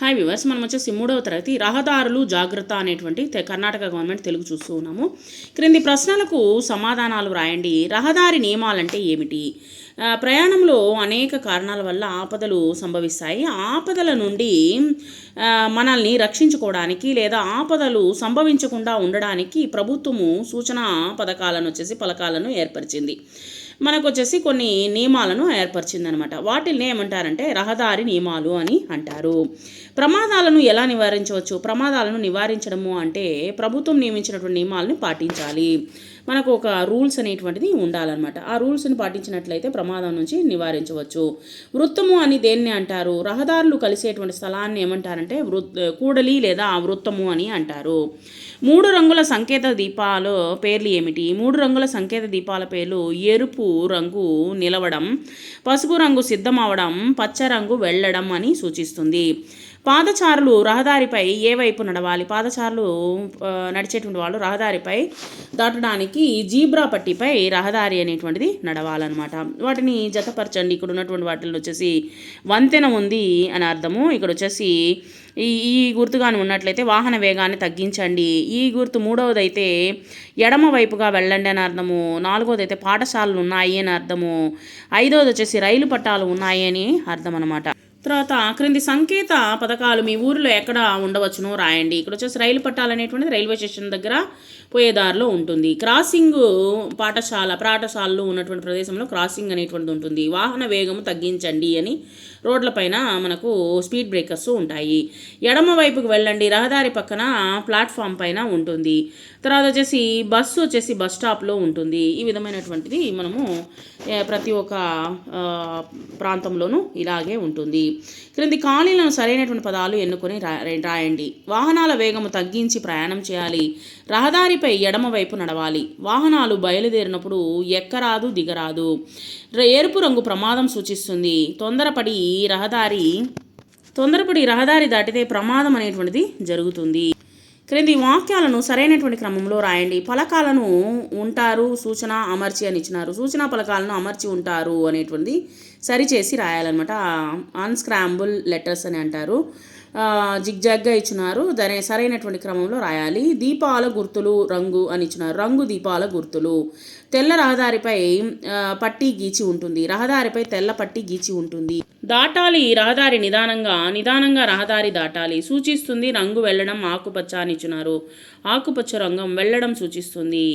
Hi viewers మనం వచ్చేసి మూడవ తరగతి రహదారులు జాగ్రత్త అనేటువంటి కర్ణాటక గవర్నమెంట్ తెలుగు చూస్తూ ఉన్నాము. క్రింది ప్రశ్నలకు సమాధానాలు రాయండి రహదారి నియమాలంటే ఏమిటి? ప్రయాణంలో అనేక కారణాల వల్ల ఆపదలు సంభవిస్తాయి. ఆపదల నుండి మనల్ని రక్షించుకోవడానికి లేదా ఆపదలు సంభవించకుండా ఉండడానికి ప్రభుత్వము సూచన పథకాలను వచ్చేసి పథకాలను ఏర్పరిచింది. మనకు వచ్చేసి కొన్ని నియమాలను ఏర్పరిచిందనమాట. వాటిని ఏమంటారంటే రహదారి నియమాలు అని అంటారు. ప్రమాదాలను ఎలా నివారించవచ్చు? ప్రమాదాలను నివారించడము అంటే ప్రభుత్వం నియమించినటువంటి నియమాలను పాటించాలి. మనకు ఒక రూల్స్ అనేటువంటిది ఉండాలన్నమాట. ఆ రూల్స్ని పాటించినట్లయితే ప్రమాదం నుంచి నివారించవచ్చు. వృత్తము అని దేన్ని అంటారు? రహదారులు కలిసేటువంటి స్థలాన్ని ఏమంటారంటే వృత్ కూడలి లేదా వృత్తము అని అంటారు. మూడు రంగుల సంకేత దీపాల పేర్లు ఏమిటి? మూడు రంగుల సంకేత దీపాల పేర్లు ఎరుపు రంగు నిలవడం పసుపు రంగు సిద్ధమవడం పచ్చ రంగు వెళ్ళడం అని సూచిస్తుంది. పాదచారులు రహదారిపై ఏ వైపు నడవాలి? పాదచారులు నడిచేటువంటి వాళ్ళు రహదారిపై దాటడానికి జీబ్రా పట్టిపై రహదారి అనేటువంటిది నడవాలన్నమాట. వాటిని జతపరచండి. ఇక్కడ ఉన్నటువంటి వాటిని వచ్చేసి వంతెన ఉంది అని అర్థము. ఇక్కడ వచ్చేసి ఈ ఈ గుర్తుగాని ఉన్నట్లయితే వాహన వేగాన్ని తగ్గించండి. ఈ గుర్తు మూడవదైతే ఎడమ వైపుగా వెళ్ళండి అని అర్థము. నాలుగవది అయితే పాఠశాలలు ఉన్నాయి అని అర్థము. ఐదవది వచ్చేసి రైలు పట్టాలు ఉన్నాయి అని అర్థం అనమాట తర్వాత క్రింది సంకేత పథకాలు మీ ఊరిలో ఎక్కడ ఉండవచ్చునో రాయండి. ఇక్కడ వచ్చేసి రైలు పట్టాలు అనేటువంటిది రైల్వే స్టేషన్ దగ్గర పోయే దారిలో ఉంటుంది. క్రాసింగ్ పాఠశాల పాఠశాలలో ఉన్నటువంటి ప్రదేశంలో క్రాసింగ్ అనేటువంటిది ఉంటుంది. వాహన వేగము తగ్గించండి అని రోడ్లపైన మనకు స్పీడ్ బ్రేకర్స్ ఉంటాయి. ఎడమ వైపుకు వెళ్ళండి. రహదారి పక్కన ప్లాట్ఫామ్ పైన ఉంటుంది. తర్వాత వచ్చేసి బస్సు వచ్చేసి బస్ స్టాప్లో ఉంటుంది. ఈ విధమైనటువంటిది మనము ప్రతి ఒక్క ప్రాంతంలోనూ ఇలాగే ఉంటుంది. క్రింది ఖాళీలను సరైనటువంటి పదాలు ఎన్నుకొని రాయండి. వాహనాల వేగము తగ్గించి ప్రయాణం చేయాలి. రహదారిపై ఎడమ వైపు నడవాలి. వాహనాలు బయలుదేరినప్పుడు ఎక్కరాదు దిగరాదు. ఎరుపు రంగు ప్రమాదం సూచిస్తుంది. తొందరపడి రహదారి తొందరపడి రహదారి దాటితే ప్రమాదం అనేటువంటిది జరుగుతుంది. క్రింది వాక్యాలను సరైనటువంటి క్రమంలో రాయండి. ఫలకాలను ఉంటారు సూచన అమర్చి అని ఇచ్చినారు. సూచన ఫలకాలను అమర్చి ఉంటారు అనేటువంటిది సరిచేసి రాయాలన్నమాట. అన్స్క్రాంబుల్ లెటర్స్ అని అంటారు. జిగ్జాగ్గా ఇచ్చినారు. దాని సరైనటువంటి క్రమంలో రాయాలి. దీపాల గుర్తులు రంగు అని ఇచ్చినారు. రంగు దీపాల గుర్తులు. తెల్ల రహదారిపై పట్టి పట్టీ గీచి ఉంటుంది. రహదారిపై తెల్ల పట్టీ గీచి ఉంటుంది. దాటాలి రహదారి నిదానంగా. నిదానంగా రహదారి దాటాలి. సూచిస్తుంది రంగు వెళ్ళడం ఆకుపచ్చ అని ఇచ్చినారు. ఆకుపచ్చ రంగం వెళ్ళడం సూచిస్తుంది.